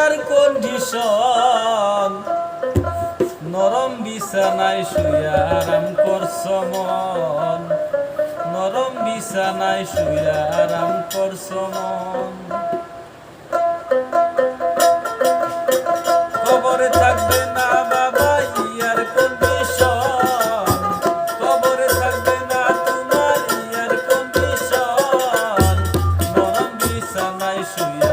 Air condition নরম বিছানায় শুয়ে আরাম করছ মন। নরম বিছানায় শুয়ে আরাম করছ মন। কবরে থাকবে না বাবা, ইয়ার কন্ডিশন কবরে থাকবে না তোমার ইয়ার কন্ডিশন নরম বিছানায় শুয়ে